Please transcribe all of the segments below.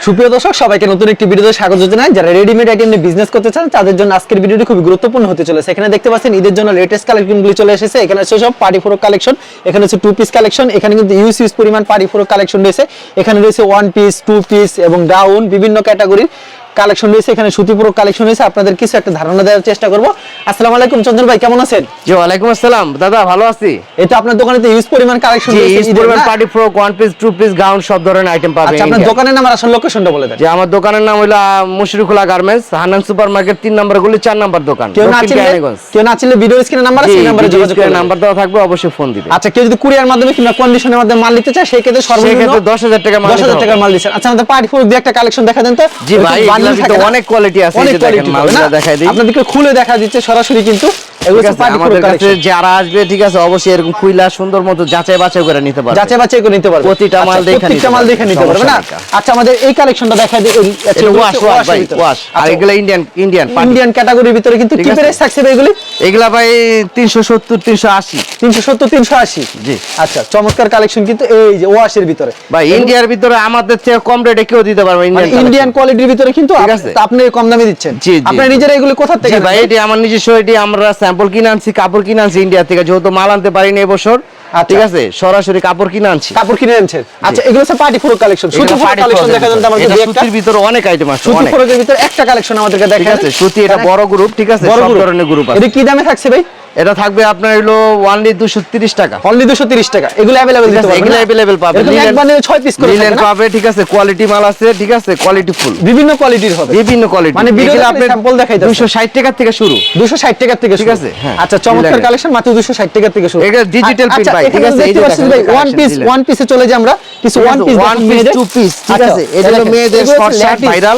সুপ্রিয় দর্শক, সবাইকে নতুন একটি ভিডিওতে স্বাগত জানাই। যারা রেডিমেড আইটেম নিয়ে বিজনেস করতে চান, তাদের জন্য আজকের ভিডিওটি খুবই গুরুত্বপূর্ণ হতে চলেছে। এখানে দেখতে পাচ্ছেন, ঈদের জন্য লেটেস্ট কালেকশনগুলি চলে এসেছে। এখানে হচ্ছে সব পার্টি ফোরক কালেকশন এখানে হচ্ছে টু পিস কালেকশন এখানে কিন্তু ইউজ ইউজ পরিমাণ পার্টি ফোরক কালেকশন রয়েছে। এখানে রয়েছে ওয়ান পিস টু পিস এবং ডাউন বিভিন্ন ক্যাটাগরির কালেকশন রয়েছে এখানে সুতিপুরক কালেকশন রয়েছে। আপনাদের কিছু একটা ধারণা দেওয়ার চেষ্টা করব। আসসালামু আলাইকুম চন্দ্র ভাই কেমন আছেন? জি ওয়ালাইকুম আসসালাম। দাদা ভালো আছি? তো আপনার দোকানে তো ইউজ পরিমাণ কালেকশন রয়েছে ঈদের পরিমাণ party frock one piece two piece gown সব ধরনের আইটেম পাবেন আচ্ছা আপনার দোকানের নাম আর আসল লোকেশনটা বলে দেন। যে আমার দোকানের নাম হলো Mushrikula garments Hannan supermarket তিন নম্বর গুলি চার নম্বর দোকান। কেউ না চিনলে কেউ না চিনলে ভিডিও স্ক্রিনে নাম্বার আছে নাম্বারে যোগাযোগ করবেন। নাম্বার দেওয়া থাকবে অবশ্যই ফোন দিবে আচ্ছা কেউ যদি কুরিয়ার মাধ্যমে কিংবা কন্ডিশনের মাধ্যমে মাল নিতে চায় সেই ক্ষেত্রে সর্বনিম্ন সেক্ষেত্রে দশ হাজার টাকা মাল দশ হাজার নিতে টাকার হবে। মাল দিচ্ছেন। আচ্ছা আমাদের পার্টি ফুল দিয়ে একটা কালেকশন দেখা দেন তো। জি ভাই, অনেক কোয়ালিটি আছে, অনেক দিই। আপনাদেরকে খুলে দেখা দিচ্ছে সরাসরি কিন্তু আমাদের কাছে যারা আসবে ঠিক আছে অবশ্যই এরকম খুইলা সুন্দর মতো যাচাই বাছাই করে নিতে পারবে। যাচাই বাছাই করে নিতে পারবে। প্রতিটা মাল আচ্ছা, দেখে প্রত্যেকটা নিতে মাল দেখে নিতে পারবে না? আচ্ছা আমাদের এই কালেকশনটা দেখা দিই। আচ্ছা, ওয়াশ ওয়াশ ভাই ওয়াশ আর এগুলো ইন্ডিয়ান ইন্ডিয়ান ইন্ডিয়ান ক্যাটাগরির ভিতরে কিন্তু কি প্রাইস থাকছে এগুলি? এগুলা ভাই তিনশো সত্তর তিনশো আশি। তিনশো সত্তর তিনশো আশি। জি। আচ্ছা চমৎকার কালেকশন কিন্তু এই যে ওয়াশের ভিতরে। ভাই ইন্ডিয়ার ভিতরে আমাদের থেকে কম রেটে কেউ দিতে পারবে ইন্ডিয়ান ইন্ডিয়ান কোয়ালিটির ভিতরে কিন্তু আপনি কম দামে দিচ্ছেন। আপনারা নিজেরা এগুলো কোথা থেকে ভাই এটি আমার নিজস্ব এটি আমরা স্যাম্পল কিনে আনছি কাপড় কিনে আনছি ইন্ডিয়া থেকে যেহেতু মাল আনতে পারিনি এবছর। আচ্ছা। ঠিক আছে? সরাসরি কাপড় কিনে আনছি। কাপড় কিনে আনছেন? আচ্ছা এগুলো হচ্ছে পার্টি ফ্রক কালেকশন সুতি ফুল ফ্রক কালেকশন দেখা আমাকে ভিতরে। দুই একটা? সুতির ভিতরে অনেক আইটেম আছে সুতি ফুলের ফ্রকের ভিতরে একটা কালেকশন আমাদেরকে দেখা যাচ্ছে সুতি এটা বড় গ্রুপ ঠিক আছে? সব। ধরনের গ্রুপ আছে। এটা কি দামে থাকছে ভাই? এটা থাকবে আপনার হলো ওয়ানলি দুশো তিরিশ টাকা অনলি 230 টাকা এগুলো अवेलेबल ঠিক দিতে আছে পারবেন এগুলো অ্যাভেলেবেল পাবে এরকম এক বান্ডিলে 6 পিস করে লিনেন থাকে না? পাবে ঠিক আছে কোয়ালিটি মাল আছে ঠিক আছে কোয়ালিটি ফুল বিভিন্ন কোয়ালিটির হবে বিভিন্ন কোয়ালিটি মানে ভিডিওতে আপনি স্যাম্পল দেখাইতেছেন দুশো ষাট টাকা থেকে শুরু 260 টাকা থেকে ঠিক শুরু। আছে, হ্যাঁ। আচ্ছা চমৎকার Linen-এর। কালেকশন মাত্র 260 টাকা থেকে শুরু এটা digital আ- print আচ্ছা, ভাই, ঠিক এখানে আছে, এই দেখতে যে পাচ্ছেন দেখেন, ভাই এই যে ওয়ান collection পিস দিলেন। ওয়ান পিসে চলে যাই আমরা কিছু one piece one piece two piece ঠিক আছে এটা হলো মেয়েদের শর্ট শার্ট ভাইরাল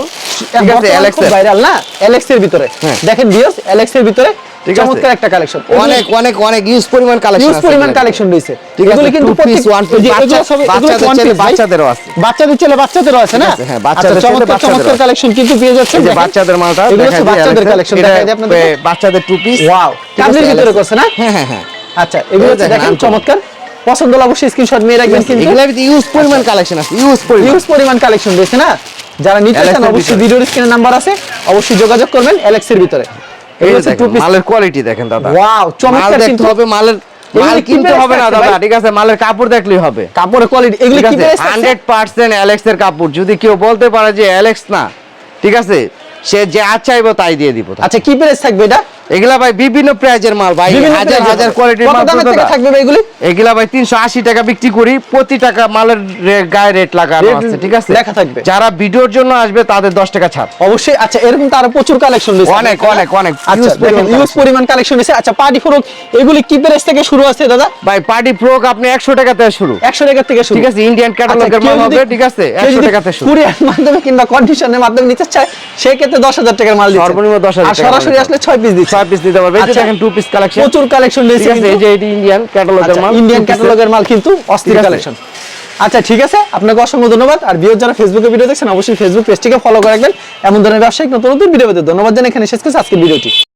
ঠিক আছে অ্যালেক্স ভাইরাল না অ্যালেক্স এর ভিতরে হ্যাঁ। দেখেন ভিউয়ার্স অ্যালেক্স এর ভিতরে ঠিক আছে। চমৎকার একটা কালেকশন অনেক অনেক অনেক ইউজ পরিমাণ কালেকশন ইউজ পরিমাণ কালেকশন রয়েছে। ঠিক আছে, এগুলো কিন্তু প্রত্যেক- এগুলো বাচ্চা- বাচ্চাদের ছেলে বাচ্চাদেরও আছে। বাচ্চাদের ছেলে বাচ্চাদেরও আছে না? হ্যাঁ, আচ্ছা, বাচ্চাদের ছেলে চমৎকার চমৎকার কালেকশন কিন্তু পেয়ে যাচ্ছেন এই যে বাচ্চাদের মালটা এগুলো হচ্ছে বাচ্চাদের কালেকশন এটা, দেখাই দিই আপনাদের বাচ্চাদের টু পিস ওয়াও কাবলির ভিতরে করছে না? হ্যাঁ হ্যাঁ হ্যাঁ। আচ্ছা এগুলো হচ্ছে দেখেন, চমৎকার। পছন্দ হলে অবশ্যই স্ক্রিনশট নিয়ে রাখবেন কিন্তু ভিতরে ইউজ পরিমাণ কালেকশন আছে ইউজ পরিমাণ। ইউজ পরিমাণ কালেকশন রয়েছে না? যারা নিতে চান অবশ্যই ভিতরে। ভিডিওর স্ক্রিনে নাম্বার আছে অবশ্যই যোগাযোগ করবেন অ্যালেক্স এর ভিতরে। মালের কোয়ালিটি দেখেন দাদা। চমৎকার মাল কিন্তু। হবে মালের মাল কিনতে হবে না দাদা ঠিক আছে মালের কাপড় দেখলেই হবে। কাপড়ের কোয়ালিটি এগুলো কি হান্ড্রেড পার্সেন্ট অ্যালেক্স এর কাপড়। যদি কেউ বলতে পারে যে অ্যালেক্স না ঠিক আছে সে যা চাইব তাই দিয়ে দিব। আচ্ছা কি প্রাইস থাকবে এটা? এগুলা ভাই বিভিন্ন প্রাইজের মাল ভাই হাজার হাজার কোয়ালিটির মাল দামের তো থেকে দাদা। থাকবে ভাই এগুলি? এগুলা ভাই তিনশো আশি টাকা বিক্রি করি প্রতি টাকা মালের গায়ে রেট লাগানো আছে ঠিক আছে? লেখা থাকবে। যারা ভিডিওর জন্য আসবে তাদের দশ টাকা ছাড়। অবশ্যই আচ্ছা এরকম তো আরও প্রচুর কালেকশন রয়েছে। অনেক, অনেক, অনেক। আচ্ছা ইউজ পরিমাণ কালেকশন রয়েছে। আচ্ছা পার্টি ফ্রক এগুলি কি প্রাইস থেকে শুরু আছে দাদা? ভাই পার্টি ফ্রক আপনি একশো টাকা থেকে শুরু। 100 টাকা থেকে শুরু। ঠিক আছে ইন্ডিয়ান ক্যাটালগের মাল হবে ঠিক আছে? একশো থেকে শুরু। কুরিয়ার মাধ্যমে কিংবা কন্ডিশনের মাধ্যমে নিতে চায় সেই ক্ষেত্রে 10000 টাকার মাল দিচ্ছে। সর্বনিম্ন 10,000 আর সরাসরি আসলে 6 পিস দিচ্ছে। পিস পারবে। এই যে আচ্ছা। দেখেন টু পিস কালেকশন প্রচুর কালেকশন রয়েছে কিন্তু। এই যে এটি ইন্ডিয়ান ক্যাটালগের আচ্ছা, মাল ইন্ডিয়ান ক্যাটালগের মাল কিন্তু অস্থির কালেকশন আচ্ছা ঠিক আছে। আপনাকে অসংখ্য ধন্যবাদ। আর ভিডিও যারা ফেসবুকে ভিডিও দেখছেন অবশ্যই ফেসবুক পেজটিকে ফলো করে রাখবেন। এমন ধরনের ব্যবসায়িক নতুন নতুন ভিডিও পেতে ধন্যবাদ জানাই এখানে শেষ করছে আজকে ভিডিওটি